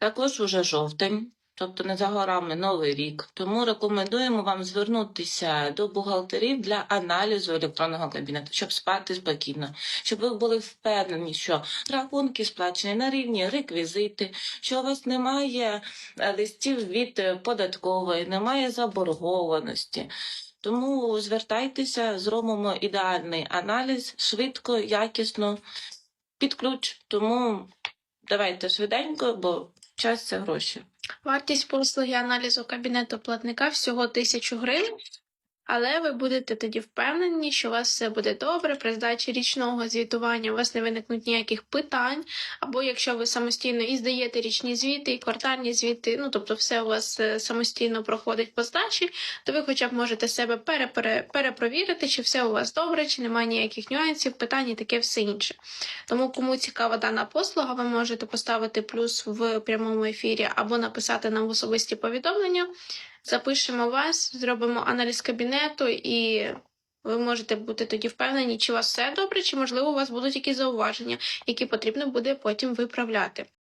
Також уже жовтень, тобто не за горами новий рік. Тому рекомендуємо вам звернутися до бухгалтерів для аналізу електронного кабінету, щоб спати спокійно, щоб ви були впевнені, що рахунки сплачені на рівні реквізити, що у вас немає е, листів від податкової, немає заборгованості. Тому звертайтеся, зробимо ідеальний аналіз швидко, якісно, під ключ. Тому давайте швиденько, бо час це гроші. Вартість послуги аналізу кабінету платника всього 1000 гривень, але ви будете тоді впевнені, що у вас все буде добре. При здачі річного звітування у вас не виникнуть ніяких питань. Або якщо ви самостійно і здаєте річні звіти, і квартальні звіти, ну тобто все у вас е, самостійно проходить по здачі, то ви хоча б можете себе перепере, перепровірити, чи все у вас добре, чи немає ніяких нюансів, питань і таке все інше. Тому кому цікава дана послуга, ви можете поставити плюс в прямому ефірі або написати нам в особисті повідомлення. Запишемо вас, зробимо аналіз кабінету, і ви можете бути тоді впевнені, чи у вас все добре, чи можливо у вас будуть якісь зауваження, які потрібно буде потім виправляти.